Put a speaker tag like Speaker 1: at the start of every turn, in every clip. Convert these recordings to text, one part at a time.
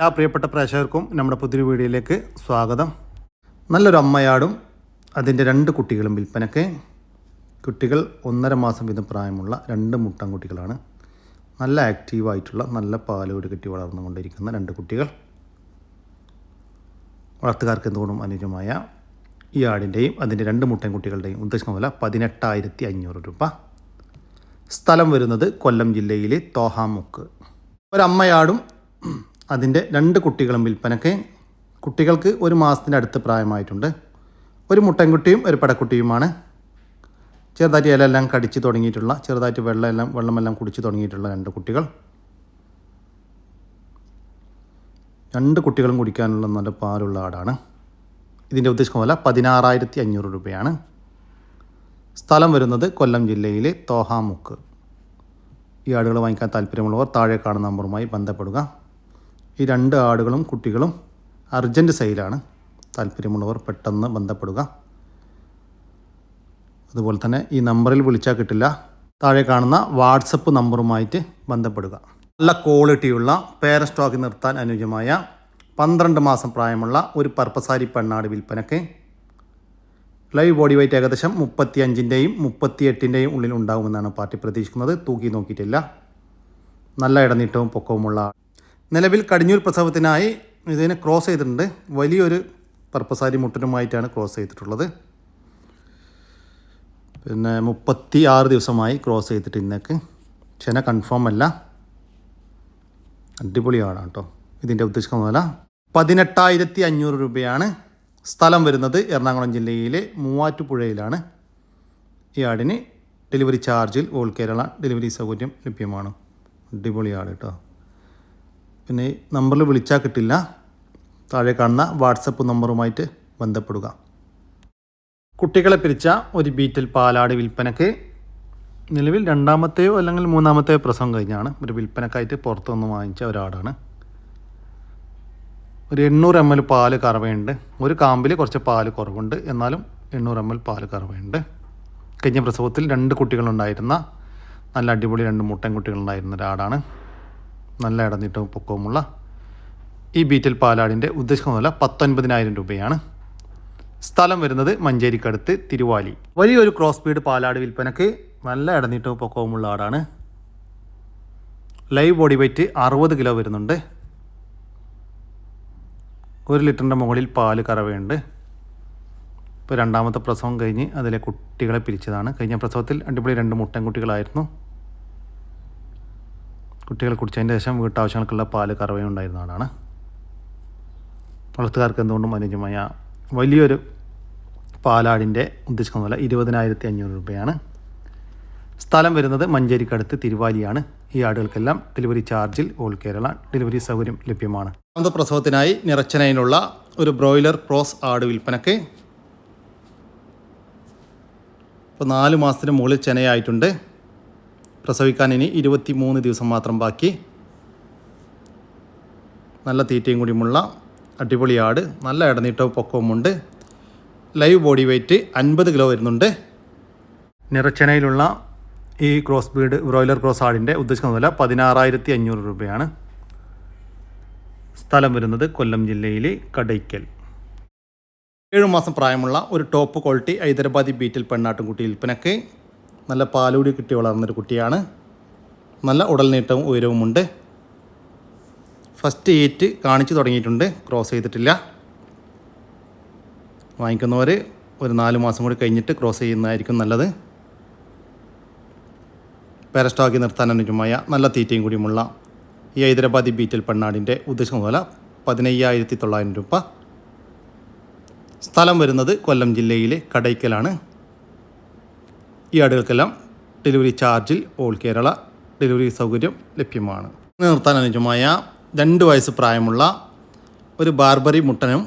Speaker 1: എല്ലാ പ്രിയപ്പെട്ട പ്രേക്ഷകർക്കും നമ്മുടെ പുതിയൊരു വീഡിയോയിലേക്ക് സ്വാഗതം. നല്ലൊരു അമ്മയാടും അതിന്റെ രണ്ട് കുട്ടികളും വിൽപ്പനയ്ക്ക്. കുട്ടികൾ ഒന്നര മാസം വീതം പ്രായമുള്ള രണ്ട് മുട്ടൻ കുട്ടികളാണ് നല്ല ആക്റ്റീവായിട്ടുള്ള നല്ല പാലോട് കെട്ടി വളർന്നുകൊണ്ടിരിക്കുന്ന രണ്ട് കുട്ടികൾ. വളർത്തുകാർക്ക് എന്തുകൊണ്ടും അനുയോജ്യമായ ഈ ആടിന്റെയും അതിന്റെ രണ്ട് മുട്ടൻകുട്ടികളുടെയും ഉദ്ദേശിക്കുന്ന വില പതിനെട്ടായിരത്തി അഞ്ഞൂറ് രൂപ. സ്ഥലം വരുന്നത് കൊല്ലം ജില്ലയിലെ തോഹാമുക്ക്. ഒരമ്മയാടും അതിന്റെ രണ്ട് കുട്ടികളും വിൽപ്പനയ്ക്ക് കുട്ടികൾക്ക് ഒരു മാസത്തിന്റെ അടുത്ത് പ്രായമായിട്ടുണ്ട്. ഒരു മുട്ടൻകുട്ടിയും ഒരു പടക്കുട്ടിയുമാണ്. ചെറുതായിട്ട് ഇലയെല്ലാം കടിച്ച് തുടങ്ങിയിട്ടുള്ള ചെറുതായിട്ട് വെള്ളമെല്ലാം വെള്ളമെല്ലാം കുടിച്ച് തുടങ്ങിയിട്ടുള്ള രണ്ട് കുട്ടികൾ. രണ്ട് കുട്ടികളും കുടിക്കാനുള്ള നല്ല പാലുള്ള ആടാണ്. ഇതിന്റെ ഉദ്ദേശം വില പതിനാറായിരത്തി അഞ്ഞൂറ് രൂപയാണ്. സ്ഥലം വരുന്നത് കൊല്ലം ജില്ലയിലെ തോഹാമുക്ക്. ഈ ആടുകൾ വാങ്ങിക്കാൻ താല്പര്യമുള്ളവർ താഴെ കാണുന്ന നമ്പറുമായി ബന്ധപ്പെടുക. ഈ രണ്ട് ആടുകളും കുട്ടികളും അർജന്റ് സെയിലാണ് താല്പര്യമുള്ളവർ പെട്ടെന്ന് ബന്ധപ്പെടുക. അതുപോലെ തന്നെ ഈ നമ്പറിൽ വിളിച്ചാൽ കിട്ടില്ല. താഴെ കാണുന്ന വാട്സപ്പ് നമ്പറുമായിട്ട് ബന്ധപ്പെടുക. നല്ല ക്വാളിറ്റിയുള്ള പേര സ്റ്റോക്ക് നിർത്താൻ അനുയോജ്യമായ പന്ത്രണ്ട് മാസം പ്രായമുള്ള ഒരു പർപ്പസാരി പെണ്ണാട് വിൽപ്പനയ്ക്ക് ലൈവ് ബോഡി വെയിറ്റ് ഏകദേശം മുപ്പത്തി അഞ്ചിന്റെയും മുപ്പത്തി എട്ടിന്റെയും ഉള്ളിൽ ഉണ്ടാകുമെന്നാണ് പാർട്ടി പ്രതീക്ഷിക്കുന്നത്. തൂക്കി നോക്കിയിട്ടില്ല. നല്ല ഇടനീട്ടവും പൊക്കവുമുള്ള നിലവിൽ കടിഞ്ഞൂർ പ്രസവത്തിനായി ഇതിനെ ക്രോസ് ചെയ്തിട്ടുണ്ട്. വലിയൊരു പർപ്പസാരി മുട്ടനുമായിട്ടാണ് ക്രോസ് ചെയ്തിട്ടുള്ളത്. പിന്നെ മുപ്പത്തി ആറ് ദിവസമായി ക്രോസ് ചെയ്തിട്ട് ഇന്നേക്ക്. ചെന കൺഫേം അല്ല. അടിപൊളിയാണ് കേട്ടോ. ഇതിന്റെ ഉദ്ദേശിക്കുന്ന വില പതിനെട്ടായിരത്തി അഞ്ഞൂറ് രൂപയാണ് സ്ഥലം വരുന്നത് എറണാകുളം ജില്ലയിലെ മൂവാറ്റുപുഴയിലാണ്. ഈ ആടിന് ഡെലിവറി ചാർജിൽ ഓൾ കേരള ഡെലിവറി സൗകര്യം ലഭ്യമാണ്. അടിപൊളി ആട് കേട്ടോ. പിന്നെ നമ്പറിൽ വിളിച്ചാൽ കിട്ടില്ല. താഴെ കാണുന്ന വാട്സപ്പ് നമ്പറുമായിട്ട് ബന്ധപ്പെടുക. കുട്ടികളെ പിരിച്ച ഒരു ബീറ്റൽ പാലാട് വിൽപ്പനയ്ക്ക് നിലവിൽ രണ്ടാമത്തെയോ അല്ലെങ്കിൽ മൂന്നാമത്തെയോ പ്രസവം കഴിഞ്ഞാണ് ഒരു വിൽപ്പനക്കായിട്ട് പുറത്തുനിന്ന് വാങ്ങിച്ച ഒരാടാണ്. ഒരു എണ്ണൂറ് എം എൽ പാൽ കറവയുണ്ട്. ഒരു കാമ്പിൽ കുറച്ച് പാൽ കുറവുണ്ട്. എന്നാലും എണ്ണൂറ് എം എൽ പാൽ കറവയുണ്ട്. കഴിഞ്ഞ പ്രസവത്തിൽ രണ്ട് കുട്ടികളുണ്ടായിരുന്ന നല്ല അടിപൊളി രണ്ട് മുട്ടൻ കുട്ടികളുണ്ടായിരുന്ന ഒരാടാണ്. നല്ല ഇടനീട്ടവും പൊക്കവുമുള്ള ഈ ബീറ്റൽ പാലാടിന്റെ ഉദ്ദേശിക്കുന്ന വില പത്തൊൻപതിനായിരം രൂപയാണ്. സ്ഥലം വരുന്നത് മഞ്ചേരിക്കടുത്ത് തിരുവാലി. വലിയൊരു ക്രോസ് സ്പീഡ് പാലാട് വിൽപ്പനക്ക് നല്ല ഇടനീട്ടവും പൊക്കവുമുള്ള ആടാണ്. ലൈവ് ബോഡി വെയ്റ്റ് അറുപത് കിലോ വരുന്നുണ്ട്. ഒരു ലിറ്ററിന്റെ മുകളിൽ പാൽ കറവയുണ്ട്. ഇപ്പോൾ രണ്ടാമത്തെ പ്രസവം കഴിഞ്ഞ് അതിലെ കുട്ടികളെ പിരിച്ചതാണ്. കഴിഞ്ഞ പ്രസവത്തിൽ അടിപൊളി രണ്ട് മുട്ടൻ കുട്ടികളായിരുന്നു കുട്ടികൾ കുടിച്ചതിന്റെ ശേഷം വീട്ടാവശ്യങ്ങൾക്കുള്ള പാൽ ഉണ്ടായിരുന്നതാണ് വളർത്തുകാർക്ക് എന്തുകൊണ്ടും അനുയോജ്യമായ വലിയൊരു പാലാടിന്റെ ഉദ്ദേശിക്കുന്ന വില ഇരുപതിനായിരത്തി അഞ്ഞൂറ് രൂപയാണ്. സ്ഥലം വരുന്നത് മഞ്ചേരിക്കടുത്ത് തിരുവാലിയാണ്. ഈ ആടുകൾക്കെല്ലാം ഡെലിവറി ചാർജിൽ ഓൾ കേരള ഡെലിവറി സൗകര്യം ലഭ്യമാണ്. അന്തപ്രസവത്തിനായി പ്രസവത്തിനായി നിറച്ചനയിലുള്ള ഒരു ബ്രോയിലർ ക്രോസ് ആട് വിൽപ്പനക്ക് ഇപ്പോൾ നാല് മാസത്തിന് മുകളിൽ ചെനയായിട്ടുണ്ട്. പ്രസവിക്കാൻ ഇനി ഇരുപത്തി മൂന്ന് ദിവസം മാത്രം ബാക്കി. നല്ല തീറ്റയും കൂടിയുമുള്ള അടിപൊളി ആട് നല്ല ഇടനീട്ടവും പൊക്കവുമുണ്ട്. ലൈവ് ബോഡി വെയ്റ്റ് അൻപത് കിലോ വരുന്നുണ്ട്. നിറച്ചനയിലുള്ള ഈ ക്രോസ് ബീഡ് ബ്രോയിലർ ക്രോസ് ആടിന്റെ ഉദ്ദേശിക്കുന്ന വില പതിനാറായിരത്തി അഞ്ഞൂറ് രൂപയാണ്. സ്ഥലം വരുന്നത് കൊല്ലം ജില്ലയിലെ കടയ്ക്കൽ. ഏഴുമാസം പ്രായമുള്ള ഒരു ടോപ്പ് ക്വാളിറ്റി ഹൈദരാബാദി ബീറ്റിൽ പെണ്ണാട്ടുംകുട്ടി വിൽപ്പനക്ക്. നല്ല പാലൂടി കിട്ടി വളർന്നൊരു കുട്ടിയാണ്. നല്ല ഉടൽനീട്ടവും ഉയരവുമുണ്ട്. ഫസ്റ്റ് ഏറ്റ് കാണിച്ചു തുടങ്ങിയിട്ടുണ്ട്. ക്രോസ് ചെയ്തിട്ടില്ല. വാങ്ങിക്കുന്നവർ ഒരു നാല് മാസം കൂടി കഴിഞ്ഞിട്ട് ക്രോസ് ചെയ്യുന്നതായിരിക്കും നല്ലത്. പാരസ്റ്റോക്കി നിർത്താൻ അനുജമായ നല്ല തീറ്റയും കൂടിയുമുള്ള ഈ ഹൈദരാബാദി ബീറ്റൽ പെണ്ണാടിന്റെ ഉദ്ദേശം വില പതിനയ്യായിരത്തി തൊള്ളായിരം രൂപ. സ്ഥലം വരുന്നത് കൊല്ലം ജില്ലയിലെ കടയ്ക്കലാണ്. ഈ ആടുകൾക്കെല്ലാം ഡെലിവറി ചാർജിൽ ഓൾ കേരള ഡെലിവറി സൗകര്യം ലഭ്യമാണ്. നിർത്താൻ അനുജമായ രണ്ട് വയസ്സ് പ്രായമുള്ള ഒരു ബാർബറി മുട്ടനും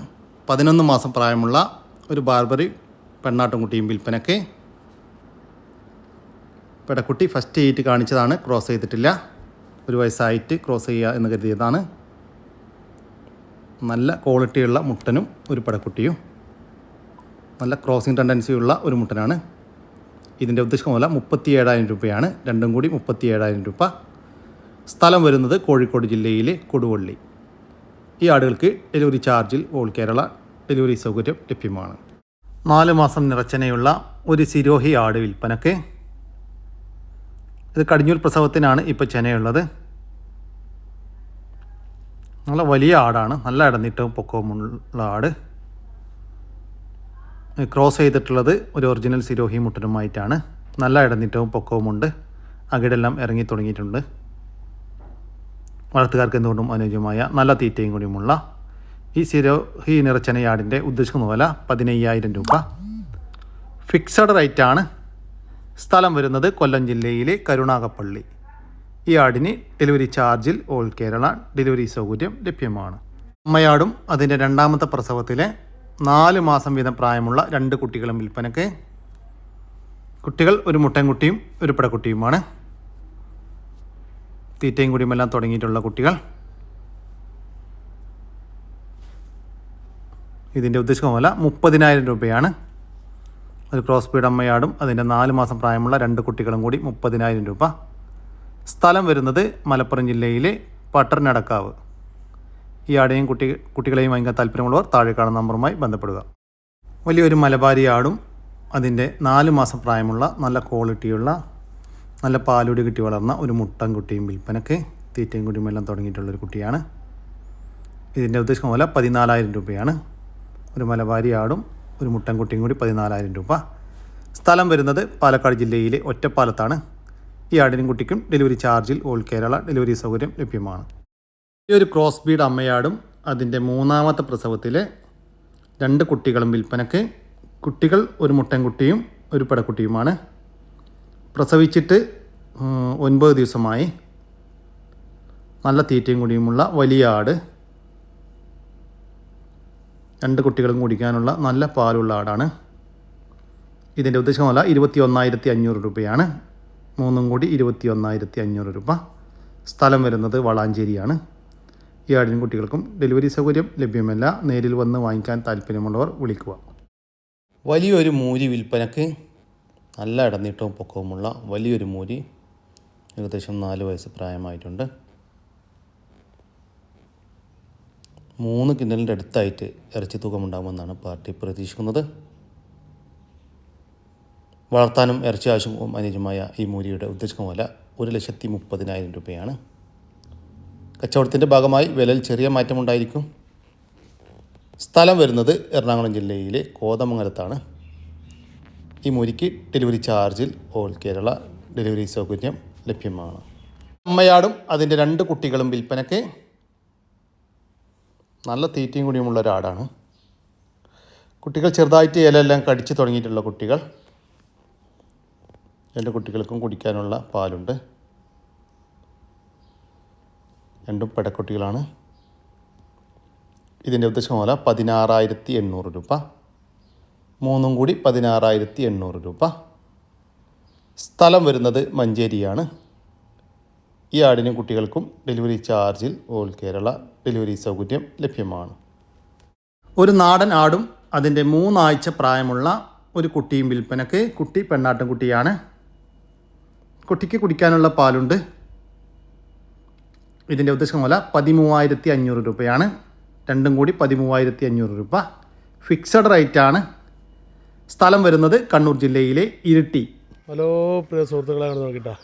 Speaker 1: പതിനൊന്ന് മാസം പ്രായമുള്ള ഒരു ബാർബറി പെണ്ണാട്ടുംകുട്ടിയും വിൽപ്പനയ്ക്ക് പെടക്കുട്ടി ഫസ്റ്റ് എയ്റ്റ് കാണിച്ചതാണ്. ക്രോസ് ചെയ്തിട്ടില്ല. ഒരു വയസ്സായിട്ട് ക്രോസ് ചെയ്യുക എന്ന് കരുതിയതാണ്. നല്ല ക്വാളിറ്റിയുള്ള മുട്ടനും ഒരു പെടക്കുട്ടിയും. നല്ല ക്രോസിങ് ടെൻഡൻസിയുള്ള ഒരു മുട്ടനാണ്. ഇതിന്റെ ഉദ്ദേശം വില മുപ്പത്തി ഏഴായിരം രൂപയാണ്. രണ്ടും കൂടി മുപ്പത്തി ഏഴായിരം രൂപ. സ്ഥലം വരുന്നത് കോഴിക്കോട് ജില്ലയിലെ കൊടുവള്ളി. ഈ ആടുകൾക്ക് ഡെലിവറി ചാർജിൽ ഓൾ കേരള ഡെലിവറി സൗകര്യം ലഭ്യമാണ്. നാല് മാസം നിറച്ചനയുള്ള ഒരു സിരോഹി ആട് വിൽപ്പനക്ക് ഇത് കടിഞ്ഞൂർ പ്രസവത്തിനാണ് ഇപ്പോൾ ചെനയുള്ളത്. നല്ല വലിയ ആടാണ്. നല്ല ഇടന്നിട്ടവും പൊക്കവുമുള്ള ആട്. ക്രോസ് ചെയ്തിട്ടുള്ളത് ഒരു ഒറിജിനൽ സിരോഹി മുട്ടനുമായിട്ടാണ്. നല്ല ഇടനീറ്റവും പൊക്കവുമുണ്ട് അകിടെല്ലാം ഇറങ്ങി തുടങ്ങിയിട്ടുണ്ട്. വളർത്തുകാർക്ക് എന്തുകൊണ്ടും അനുയോജ്യമായ നല്ല തീറ്റയും കൂടിയുമുള്ള ഈ സിരോഹി നിറച്ചനയാടിന്റെ ഉദ്ദേശിക്കുന്ന വില പതിനയ്യായിരം രൂപ. ഫിക്സഡ് റേറ്റാണ് സ്ഥലം വരുന്നത് കൊല്ലം ജില്ലയിലെ കരുണാകപ്പള്ളി. ഈ ആടിന് ഡെലിവറി ചാർജിൽ ഓൾ കേരള ഡെലിവറി സൗകര്യം ലഭ്യമാണ്. അമ്മയാടും അതിന്റെ രണ്ടാമത്തെ പ്രസവത്തിലെ നാല് മാസം വീതം പ്രായമുള്ള രണ്ട് കുട്ടികളും വിൽപ്പനയ്ക്ക്. കുട്ടികൾ ഒരു മുട്ടൻകുട്ടിയും ഒരു പിടക്കുട്ടിയുമാണ്. തീറ്റയും കുടിയുമെല്ലാം തുടങ്ങിയിട്ടുള്ള കുട്ടികൾ. ഇതിന്റെ ഉദ്ദേശമല്ല മുപ്പതിനായിരം രൂപയാണ്. ഒരു ക്രോസ് ബീഡ് അമ്മയാടും അതിന്റെ നാല് മാസം പ്രായമുള്ള രണ്ട് കുട്ടികളും കൂടി മുപ്പതിനായിരം രൂപ. സ്ഥലം വരുന്നത് മലപ്പുറം ജില്ലയിലെ പട്ടർനടക്കാവ് ഈ ആടിനെയും കുട്ടി കുട്ടികളെയും വാങ്ങിക്കാൻ താല്പര്യമുള്ളവർ താഴെ കാണുന്ന നമ്പറുമായി ബന്ധപ്പെടുക. വലിയൊരു മലബാരി ആടും അതിന്റെ നാല് മാസം പ്രായമുള്ള നല്ല ക്വാളിറ്റിയുള്ള നല്ല പാലുടി കിട്ടി വളർന്ന ഒരു മുട്ടൻ കുട്ടിയും വിൽപ്പനക്ക് തീറ്റയും കുട്ടിയും എല്ലാം തുടങ്ങിയിട്ടുള്ളൊരു കുട്ടിയാണ്. ഇതിന്റെ ഉദ്ദേശം പോലെ പതിനാലായിരം രൂപയാണ്. ഒരു മലബാരി ആടും ഒരു മുട്ടൻ കുട്ടിയും കൂടി പതിനാലായിരം രൂപ. സ്ഥലം വരുന്നത് പാലക്കാട് ജില്ലയിലെ ഒറ്റപ്പാലത്താണ്. ഈ ആടിനും കുട്ടിക്കും ഡെലിവറി ചാർജിൽ ഓൾ കേരള ഡെലിവറി സൗകര്യം ലഭ്യമാണ്. ഈ ഒരു ക്രോസ് ബീഡ് അമ്മയാടും അതിന്റെ മൂന്നാമത്തെ പ്രസവത്തിലെ രണ്ട് കുട്ടികളും വിൽപ്പനക്ക് കുട്ടികൾ ഒരു മുട്ടൻകുട്ടിയും ഒരു പടക്കുട്ടിയുമാണ്. പ്രസവിച്ചിട്ട് ഒൻപത് ദിവസമായി. നല്ല തീറ്റയും കൂടിയുമുള്ള വലിയ ആട്. രണ്ട് കുട്ടികളും കുടിക്കാനുള്ള നല്ല പാലുള്ള ആടാണ്. ഇതിന്റെ ഉദ്ദേശമല്ല ഇരുപത്തി ഒന്നായിരത്തി അഞ്ഞൂറ് രൂപയാണ്. മൂന്നും കൂടി ഇരുപത്തി ഒന്നായിരത്തി അഞ്ഞൂറ് രൂപ. സ്ഥലം വരുന്നത് വളാഞ്ചേരിയാണ്. ഈ ആടിനും കുട്ടികൾക്കും ഡെലിവറി സൗകര്യം ലഭ്യമല്ല. നേരിൽ വന്ന് വാങ്ങിക്കാൻ താല്പര്യമുള്ളവർ വിളിക്കുക. വലിയൊരു മൂരി വിൽപ്പനക്ക് നല്ല ഇടനീട്ടവും പൊക്കവുമുള്ള വലിയൊരു മൂരി ഏകദേശം നാല് വയസ്സ് പ്രായമായിട്ടുണ്ട്. മൂന്ന് കിണലിന്റെ അടുത്തായിട്ട് ഇറച്ചി തൂക്കമുണ്ടാകുമെന്നാണ് പാർട്ടി പ്രതീക്ഷിക്കുന്നത്. വളർത്താനും ഇറച്ചി ആവശ്യവും അനുയോജ്യമായ ഈ മൂരിയുടെ ഉദ്ദേശിക്കുന്ന വില ഒരു ലക്ഷത്തി മുപ്പതിനായിരം രൂപയാണ്. കച്ചവടത്തിന്റെ ഭാഗമായി വിലയിൽ ചെറിയ മാറ്റമുണ്ടായിരിക്കും. സ്ഥലം വരുന്നത് എറണാകുളം ജില്ലയിലെ കോതമംഗലത്താണ്. ഈ മുരിക്ക് ഡെലിവറി ചാർജിൽ ഓൾ കേരള ഡെലിവറി സൗകര്യം ലഭ്യമാണ്. അമ്മയാടും അതിന്റെ രണ്ട് കുട്ടികളും വിൽപ്പനയ്ക്ക് നല്ല തീറ്റയും കൂടിയുമുള്ള ഒരാടാണ്. കുട്ടികൾ ചെറുതായിട്ട് ഇലയെല്ലാം കടിച്ചു തുടങ്ങിയിട്ടുള്ള കുട്ടികൾ. രണ്ട് കുട്ടികൾക്കും കുടിക്കാനുള്ള പാലുണ്ട്. രണ്ടും പെടക്കുട്ടികളാണ്. ഇതിന്റെ ഉദ്ദേശം പോലെ പതിനാറായിരത്തി എണ്ണൂറ് രൂപ. മൂന്നും കൂടി പതിനാറായിരത്തി എണ്ണൂറ് രൂപ. സ്ഥലം വരുന്നത് മഞ്ചേരിയാണ്. ഈ ആടിനും കുട്ടികൾക്കും ഡെലിവറി ചാർജിൽ ഓൾ കേരള ഡെലിവറി സൗകര്യം ലഭ്യമാണ്. ഒരു നാടൻ ആടും അതിന്റെ മൂന്നാഴ്ച പ്രായമുള്ള ഒരു കുട്ടിയും വിൽപ്പനക്ക് കുട്ടി പെണ്ണാട്ടും കുട്ടിയാണ്. കുട്ടിക്ക് കുടിക്കാനുള്ള പാലുണ്ട്. ഇതിന്റെ ഉദ്ദേശം പോലെ പതിമൂവായിരത്തി അഞ്ഞൂറ് രൂപയാണ്. രണ്ടും കൂടി പതിമൂവായിരത്തി അഞ്ഞൂറ് രൂപ ഫിക്സഡ് റേറ്റാണ് സ്ഥലം വരുന്നത് കണ്ണൂർ ജില്ലയിലെ ഇരിട്ടി.
Speaker 2: ഹലോ പ്രിയ സുഹൃത്തുക്കളെ നോക്കിട്ടാ.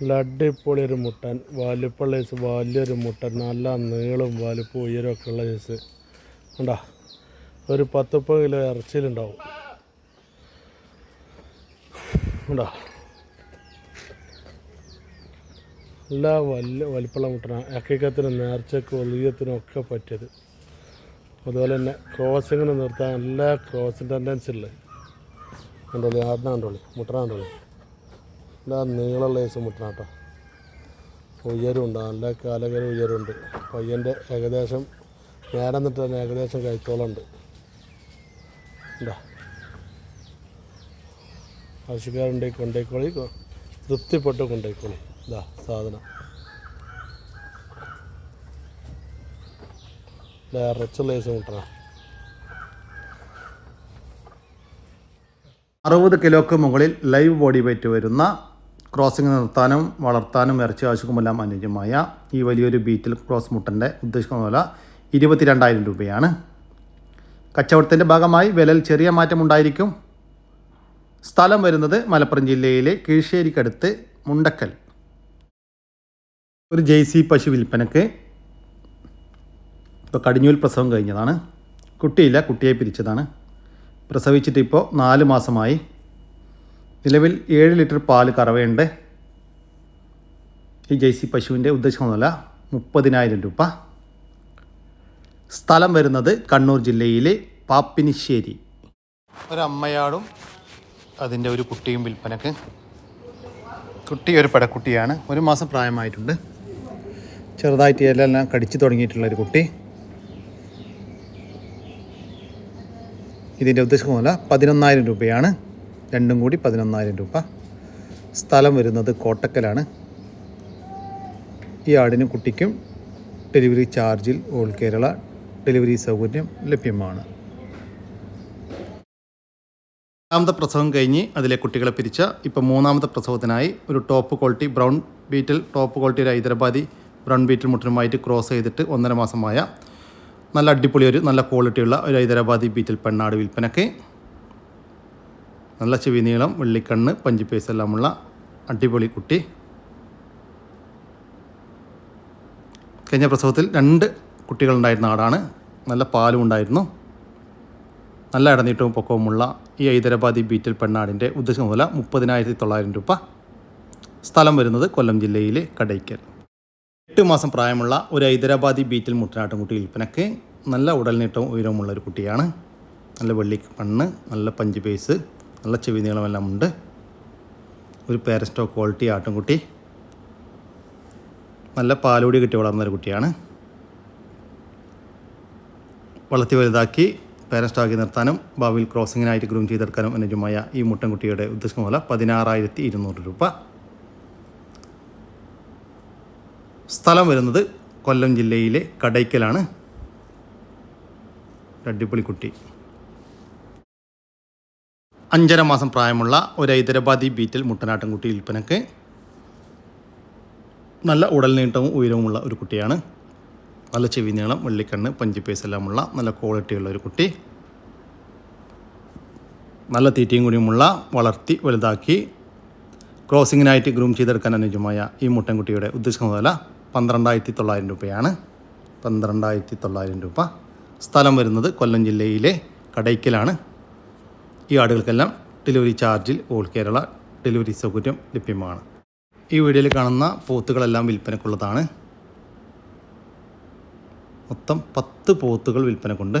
Speaker 2: നല്ല അടിപൊളി ഒരു മുട്ടൻ. വലുപ്പുള്ള സൈസ് വലിയൊരു മുട്ടൻ. നല്ല നീളും വലുപ്പും ഉയരമൊക്കെ ഉള്ള സൈസ് ഉണ്ടാ ഒരു പത്ത് മുപ്പത് കിലോ ഇറച്ചിയിലുണ്ടാവും. കണ്ടാ? നല്ല വല്ല വലിപ്പമുള്ള മുട്ടനാണ് അക്കൈക്കത്തിനും നേർച്ചക്കും ഒളിയത്തിനും ഒക്കെ പറ്റിയത്. അതുപോലെ തന്നെ ക്രോസിങ്ങിന് നിർത്താൻ എല്ലാ ക്രോസിങ് ടെൻഡൻസി ഉള്ളത് കണ്ടോളി ആടിന കണ്ടോളി മുട്ടന കണ്ടോളി. നല്ല നീളമുള്ള കേസ് മുട്ടനാട്ടോ ഉയരമുണ്ട് നല്ല കാലകര ഉയരമുണ്ട്. പയ്യന്റെ ഏകദേശം നേരം നിന്നിട്ട് തന്നെ ഏകദേശം കൈത്തോളം ഉണ്ട് ഉണ്ടോ ആവശ്യക്കാരുണ്ടെങ്കിൽ കൊണ്ടേക്കോളി തൃപ്തിപ്പെട്ട് കൊണ്ടേക്കോളി. ഇതാ സാധനം.
Speaker 1: അറുപത് കിലോക്ക് മുകളിൽ ലൈവ് ബോഡി വെയിറ്റ് വരുന്ന ക്രോസിംഗ് നിർത്താനും വളർത്താനും ഇറച്ചി ആവശ്യക്കുമെല്ലാം അനുയോജ്യമായ ഈ വലിയൊരു ബീറ്റിൽ ക്രോസ് മുട്ടന്റെ ഉദ്ദേശിക്കുന്ന വില ഇരുപത്തിരണ്ടായിരം രൂപയാണ്. കച്ചവടത്തിന്റെ ഭാഗമായി വിലയിൽ ചെറിയ മാറ്റമുണ്ടായിരിക്കും സ്ഥലം വരുന്നത് മലപ്പുറം ജില്ലയിലെ കീഴ്ശ്ശേരിക്കടുത്ത് മുണ്ടക്കൽ. ഒരു ജെയ്സി പശു വിൽപ്പനക്ക് ഇപ്പോൾ കടിഞ്ഞൂൽ പ്രസവം കഴിഞ്ഞതാണ്. കുട്ടിയില്ല കുട്ടിയെ പിരിച്ചതാണ്. പ്രസവിച്ചിട്ട് ഇപ്പോൾ നാല് മാസമായി. നിലവിൽ ഏഴ് ലിറ്റർ പാൽ കറവയുണ്ട്. ഈ ജെയ്സി പശുവിന്റെ ഉദ്ദേശമൊന്നുമല്ല മുപ്പതിനായിരം രൂപ. സ്ഥലം വരുന്നത് കണ്ണൂർ ജില്ലയിലെ പാപ്പിനിശ്ശേരി. ഒരമ്മയാടും അതിന്റെ ഒരു കുട്ടിയും വിൽപ്പനക്ക്. കുട്ടി ഒരു പടക്കുട്ടിയാണ്. ഒരു മാസം പ്രായമായിട്ടുണ്ട്. ചെറുതായിട്ട് ഇലയെല്ലാം കടിച്ചു തുടങ്ങിയിട്ടുള്ളൊരു കുട്ടി. ഇതിന്റെ ഉദ്ദേശമല്ല പതിനൊന്നായിരം രൂപയാണ്. രണ്ടും കൂടി പതിനൊന്നായിരം രൂപ. സ്ഥലം വരുന്നത് കോട്ടക്കലാണ്. ഈ ആടിനും കുട്ടിക്കും ഡെലിവറി ചാർജിൽ ഓൾ കേരള ഡെലിവറി സൗകര്യം ലഭ്യമാണ്. രണ്ടാമത്തെ പ്രസവം കഴിഞ്ഞ് അതിലെ കുട്ടികളെ പിരിച്ച ഇപ്പം മൂന്നാമത്തെ പ്രസവത്തിനായി ഒരു top quality brown Beetal top quality ഒരു ഹൈദരാബാദി ബ്രൗൺ ബീറ്റിൽ മുട്ടനുമായിട്ട് ക്രോസ് ചെയ്തിട്ട് ഒന്നര മാസമായ നല്ല അടിപൊളി ഒരു നല്ല ക്വാളിറ്റിയുള്ള ഒരു ഹൈദരാബാദി ബീറ്റിൽ പെണ്ണാട് വിൽപ്പനയ്ക്ക് നല്ല ചെവി നീളം വെള്ളിക്കണ്ണ് പഞ്ചിപ്പേസ് എല്ലാമുള്ള അടിപൊളി കുട്ടി. കഴിഞ്ഞ പ്രസവത്തിൽ രണ്ട് കുട്ടികളുണ്ടായിരുന്ന ആടാണ്. നല്ല പാലും ഉണ്ടായിരുന്നു. നല്ല ഇടനീട്ടവും പൊക്കവുമുള്ള ഈ ഹൈദരാബാദി ബീറ്റിൽ പെണ്ണാടിന്റെ ഉദ്ദേശം മുതല മുപ്പതിനായിരത്തി തൊള്ളായിരം രൂപ സ്ഥലം വരുന്നത് കൊല്ലം ജില്ലയിലെ കടയ്ക്കൽ. എട്ട് മാസം പ്രായമുള്ള ഒരു ഹൈദരാബാദി ബീറ്റിൽ മുട്ടനാട്ടുംകുട്ടി വിൽപ്പനയ്ക്ക് നല്ല ഉടൽനീട്ടവും ഉയരവുമുള്ള ഒരു കുട്ടിയാണ്. നല്ല വെള്ളി മണ്ണ് നല്ല പഞ്ച് പേസ് നല്ല ചെവി നീളമെല്ലാം ഉണ്ട്. ഒരു പേരസ്റ്റോ ക്വാളിറ്റി ആട്ടുംകുട്ടി. നല്ല പാലുകൂടി കിട്ടി വളർന്ന ഒരു കുട്ടിയാണ്. വളർത്തി വലുതാക്കി പേരസ്റ്റാക്കി നിർത്താനും ഭാവിയിൽ ക്രോസിങ്ങിനായിട്ട് ഗ്രൂം ചെയ്തെടുക്കാനും അനുജമായ ഈ മുട്ടൻകുട്ടിയുടെ ഉദ്ദേശം പോലെ പതിനാറായിരത്തി ഇരുന്നൂറ് രൂപ. സ്ഥലം വരുന്നത് കൊല്ലം ജില്ലയിലെ കടയ്ക്കലാണ്. അടിപൊളിക്കുട്ടി അഞ്ചര മാസം പ്രായമുള്ള ഒരു ഹൈദരാബാദി ബീറ്റിൽ മുട്ടനാട്ടൻകുട്ടി വിൽപ്പനക്ക് നല്ല ഉടൽ നീട്ടവും ഉയരവുമുള്ള ഒരു കുട്ടിയാണ്. നല്ല ചെവി നീളം വെള്ളിക്കണ്ണ് പഞ്ചിപ്പേസ് എല്ലാമുള്ള നല്ല ക്വാളിറ്റിയുള്ള ഒരു കുട്ടി. നല്ല തീറ്റയും കൂടിയുമുള്ള വളർത്തി വലുതാക്കി ക്രോസിങ്ങിനായിട്ട് ഗ്രൂം ചെയ്തെടുക്കാൻ അനുയോജ്യമായ ഈ മുട്ടൻകുട്ടിയുടെ ഉദ്ദേശിക്കുന്ന വില പന്ത്രണ്ടായിരത്തി തൊള്ളായിരം രൂപയാണ്. പന്ത്രണ്ടായിരത്തി തൊള്ളായിരം രൂപ. സ്ഥലം വരുന്നത് കൊല്ലം ജില്ലയിലെ കടയ്ക്കലാണ്. ഈ ആടുകൾക്കെല്ലാം ഡെലിവറി ചാർജിൽ ഓൾ കേരള ഡെലിവറി സൗകര്യം ലഭ്യമാണ്. ഈ വീഡിയോയിൽ കാണുന്ന പോത്തുകളെല്ലാം വിൽപ്പനക്കുള്ളതാണ് മൊത്തം പത്ത് പോത്തുകൾ വിൽപ്പനക്കുണ്ട്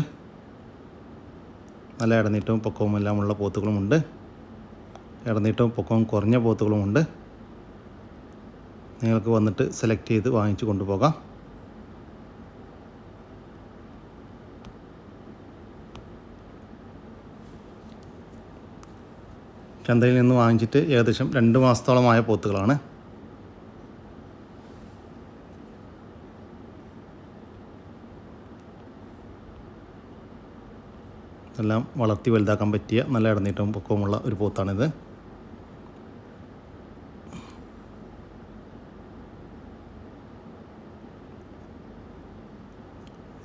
Speaker 1: നല്ല ഇടനീട്ടവും പൊക്കവും എല്ലാമുള്ള പോത്തുകളുമുണ്ട്. ഇടനീട്ടവും പൊക്കവും കുറഞ്ഞ പോത്തുകളുമുണ്ട്. നിങ്ങൾക്ക് വന്നിട്ട് സെലക്ട് ചെയ്ത് വാങ്ങിച്ചു കൊണ്ടുപോകാം. ചന്തയിൽ നിന്ന് വാങ്ങിച്ചിട്ട് ഏകദേശം രണ്ട് മാസത്തോളമായ പോത്തുകളാണ്. എല്ലാം വളർത്തി വലുതാക്കാൻ പറ്റിയ നല്ല ഇടനീട്ടവും പൊക്കവുമുള്ള ഒരു പോത്താണിത്.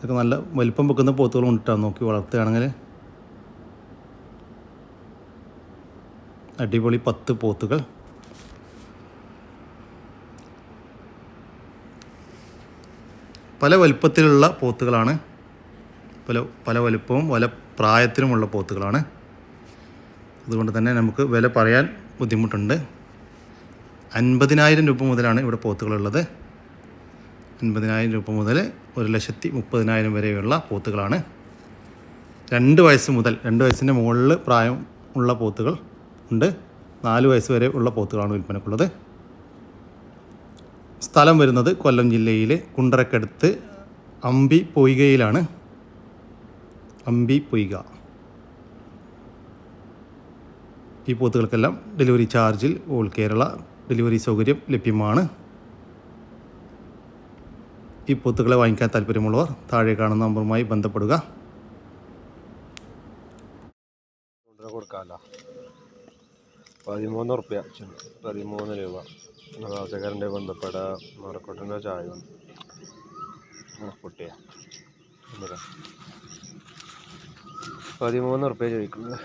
Speaker 1: ഇതൊക്കെ നല്ല വലിപ്പം വെക്കുന്ന പോത്തുകളും ഉണ്ടാകും നോക്കി വളർത്തുകയാണെങ്കിൽ. അടിപൊളി പത്ത് പോത്തുകൾ. പല വലുപ്പത്തിലുള്ള പോത്തുകളാണ്. പല പല വലുപ്പവും പല പ്രായത്തിലുമുള്ള പോത്തുകളാണ്. അതുകൊണ്ട് തന്നെ നമുക്ക് വില പറയാൻ ബുദ്ധിമുട്ടുണ്ട്. അൻപതിനായിരം രൂപ മുതലാണ് ഇവിടെ പോത്തുകളുള്ളത്. അൻപതിനായിരം രൂപ മുതൽ ഒരു ലക്ഷത്തി മുപ്പതിനായിരം വരെയുള്ള പോത്തുകളാണ്. രണ്ട് വയസ്സ് മുതൽ രണ്ട് വയസ്സിന്റെ മുകളിൽ പ്രായം ഉള്ള പോത്തുകൾ ഉണ്ട്. നാല് വയസ്സ് വരെ ഉള്ള പോത്തുകളാണ് വിൽപ്പനക്കുള്ളത്. സ്ഥലം വരുന്നത് കൊല്ലം ജില്ലയിലെ കുണ്ടറക്കടുത്ത് അമ്പി പൊയ്കയിലാണ്. അമ്പി പൊയ്ക. ഈ പോത്തുകൾക്കെല്ലാം ഡെലിവറി ചാർജിൽ ഓൾ കേരള ഡെലിവറി സൗകര്യം ലഭ്യമാണ്. ഈ പൂത്തുകളെ വാങ്ങിക്കാൻ താല്പര്യമുള്ളവർ താഴെ കാണുന്ന നമ്പറുമായി ബന്ധപ്പെടുക.
Speaker 3: കൊടുക്കാമല്ലോ. പതിമൂന്ന് റുപ്യ പതിമൂന്ന് രൂപ. ആവശ്യക്കാരന്റെ ബന്ധപ്പെട്ട മറക്കോട്ടിന്റെ ചായ പൊട്ടിയ. പതിമൂന്ന് റുപ്യ ചോദിക്കുന്നത്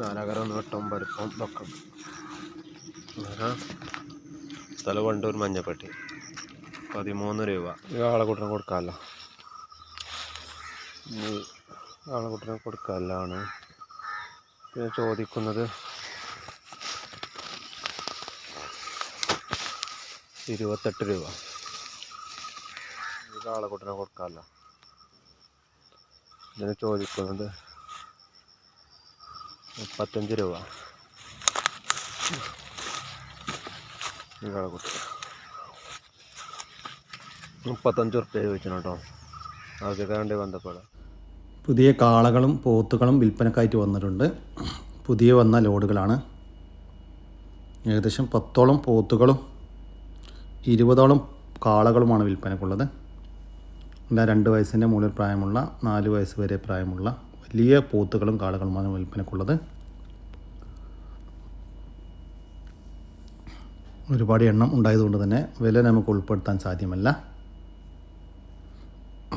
Speaker 3: നാലാകര വട്ടം പരിപ്പം അങ്ങനെ സ്ഥലം വണ്ടൂർ മഞ്ഞപ്പെട്ടി. പതിമൂന്ന് രൂപ. ഇത് ആളെ കൂട്ടിനെ കൊടുക്കാമല്ലോ. ഇനി ആളെ കൂട്ടിനെ കൊടുക്കാമല്ലാണ്. പിന്നെ ചോദിക്കുന്നത് ഇരുപത്തെട്ട് രൂപ. ഇത് ആളെ കൂട്ടിനെ കൊടുക്കാമല്ലോ. ഇതിന് ചോദിക്കുന്നത് മുപ്പത്തഞ്ച് രൂപ. കുട്ടി മുപ്പത്തഞ്ച് ഉറുപ്പ്യ ചോദിച്ചു കേട്ടോ. ആവശ്യക്കാരന്റെ ബന്ധപ്പെടാം.
Speaker 1: പുതിയ കാളകളും പോത്തുകളും വിൽപ്പനക്കായിട്ട് വന്നിട്ടുണ്ട്. പുതിയ വന്ന ലോഡുകളാണ്. ഏകദേശം പത്തോളം പോത്തുകളും ഇരുപതോളം കാളകളുമാണ് വിൽപ്പനക്കുള്ളത്. എല്ലാ രണ്ട് വയസ്സിന്റെ മുകളിൽ പ്രായമുള്ള നാല് വയസ്സ് വരെ പ്രായമുള്ള വലിയ പോത്തുകളും കാളകളുമാണ് വിൽപ്പനക്കുള്ളത്. ഒരുപാട് എണ്ണം ഉണ്ടായതുകൊണ്ട് തന്നെ വില നമുക്ക് ഉൾപ്പെടുത്താൻ സാധ്യമല്ല.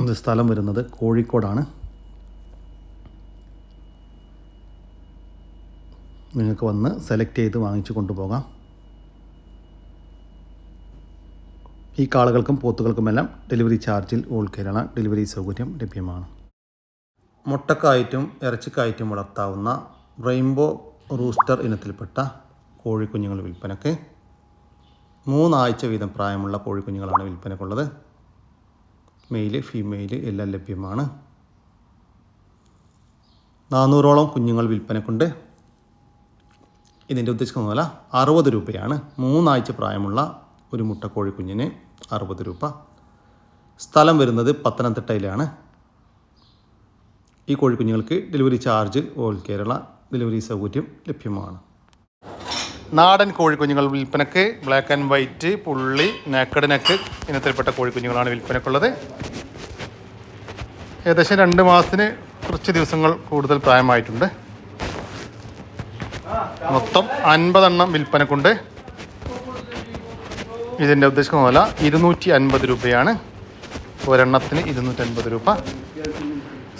Speaker 1: ഇത് സ്ഥലം വരുന്നത് കോഴിക്കോടാണ്. നിങ്ങൾക്ക് വന്ന് സെലക്ട് ചെയ്ത് വാങ്ങിച്ചു കൊണ്ടുപോകാം. ഈ കാളുകൾക്കും പോത്തുകൾക്കുമെല്ലാം ഡെലിവറി ചാർജിൽ ഓൾ കേരള ഡെലിവറി സൗകര്യം ലഭ്യമാണ്. മുട്ടക്കായറ്റും ഇറച്ചിക്കായറ്റും വളർത്താവുന്ന റെയിൻബോ റൂസ്റ്റർ ഇനത്തിൽപ്പെട്ട കോഴിക്കുഞ്ഞുങ്ങൾ വിൽപ്പനയ്ക്ക് മൂന്നാഴ്ച വീതം പ്രായമുള്ള കോഴിക്കുഞ്ഞുങ്ങളാണ് വിൽപ്പനക്കുള്ളത്. മെയിൽ ഫീമെയിൽ എല്ലാം ലഭ്യമാണ്. നാനൂറോളം കുഞ്ഞുങ്ങൾ വിൽപ്പനക്കുണ്ട്. ഇതിന്റെ ഉദ്ദേശിക്കുന്ന വില അറുപത് രൂപയാണ്. മൂന്നാഴ്ച പ്രായമുള്ള ഒരു മുട്ടക്കോഴി കുഞ്ഞിന് അറുപത് രൂപ. സ്ഥലം വരുന്നത് പത്തനംതിട്ടയിലാണ്. ഈ കോഴിക്കുഞ്ഞുങ്ങൾക്ക് delivery charge all Kerala delivery സൗകര്യം ലഭ്യമാണ്. നാടൻ കോഴിക്കുഞ്ഞുങ്ങൾ വിൽപ്പനക്ക് ബ്ലാക്ക് ആൻഡ് വൈറ്റ് പുള്ളി നേക്കഡ് നെക്ക് ഇനത്തിൽപ്പെട്ട കോഴിക്കുഞ്ഞുങ്ങളാണ് വിൽപ്പനക്കുള്ളത്. ഏകദേശം രണ്ട് മാസത്തിന് കുറച്ച് ദിവസങ്ങൾ കൂടുതൽ പ്രായമായിട്ടുണ്ട്. മൊത്തം അൻപതെണ്ണം വിൽപ്പനക്കുണ്ട്. ഇതിന്റെ ഉദ്ദേശിക്കുന്ന വില ഇരുന്നൂറ്റി അൻപത് രൂപയാണ്. ഒരെണ്ണത്തിന് ഇരുന്നൂറ്റൻപത് രൂപ.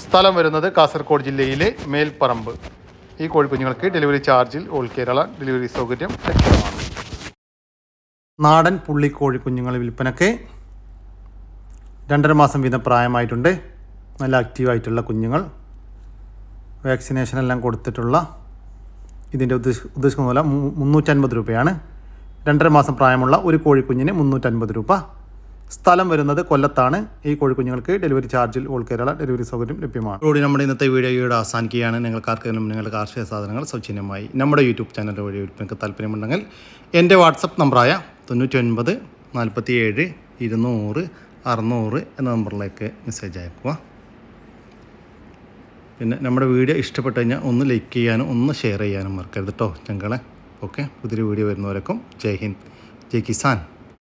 Speaker 1: സ്ഥലം വരുന്നത് കാസർഗോഡ് ജില്ലയിലെ മേൽപ്പറമ്പ്. ഈ കോഴിക്കുഞ്ഞുങ്ങൾക്ക് ഡെലിവറി ചാർജിൽ ഓൾ കേരള ഡെലിവറി സൗകര്യം ലഭ്യമാണ്. നാടൻ പുള്ളി കോഴിക്കുഞ്ഞുങ്ങൾ വിൽപ്പനക്ക് രണ്ടര മാസം വീതം പ്രായമായിട്ടുണ്ട്. നല്ല ആക്റ്റീവായിട്ടുള്ള കുഞ്ഞുങ്ങൾ. വാക്സിനേഷൻ എല്ലാം കൊടുത്തിട്ടുള്ള ഇതിന്റെ ഉദ്ദേശ ഉദ്ദേശിക്കുന്ന പോലെ മുന്നൂറ്റൻപത് രൂപയാണ്. രണ്ടര മാസം പ്രായമുള്ള ഒരു കോഴിക്കുഞ്ഞിന് മുന്നൂറ്റൻപത് രൂപ. സ്ഥലം വരുന്നത് കൊല്ലത്താണ്. ഈ കോഴിക്കുഞ്ഞുങ്ങൾക്ക് ഡെലിവറി ചാർജിൽ ഓൾ കേരള ഡെലിവറി സൗകര്യം ലഭ്യമാണ്. കൂടി നമ്മുടെ ഇന്നത്തെ വീഡിയോയുടെ അവസാനിക്കുകയാണ്. നിങ്ങൾക്ക് ആർക്കെങ്കിലും നിങ്ങളുടെ കാർഷിക സാധനങ്ങൾ സൗജന്യമായി നമ്മുടെ യൂട്യൂബ് ചാനൽ വഴി നിങ്ങൾക്ക് താല്പര്യമുണ്ടെങ്കിൽ എന്റെ വാട്സപ്പ് നമ്പറായ തൊണ്ണൂറ്റി ഒൻപത് നാൽപ്പത്തി ഏഴ് ഇരുന്നൂറ് അറുന്നൂറ് എന്ന നമ്പറിലേക്ക് മെസ്സേജ് അയക്കുക പിന്നെ നമ്മുടെ വീഡിയോ ഇഷ്ടപ്പെട്ട് കഴിഞ്ഞാൽ ഒന്ന് ലൈക്ക് ചെയ്യാനും ഒന്ന് ഷെയർ ചെയ്യാനും മറക്കരുത് കേട്ടോ ഞങ്ങളെ ഓക്കെ. പുതിയൊരു വീഡിയോ വരുന്നവരൊക്കെ ജയ് ഹിന്ദ്. ജയ് കിസാൻ.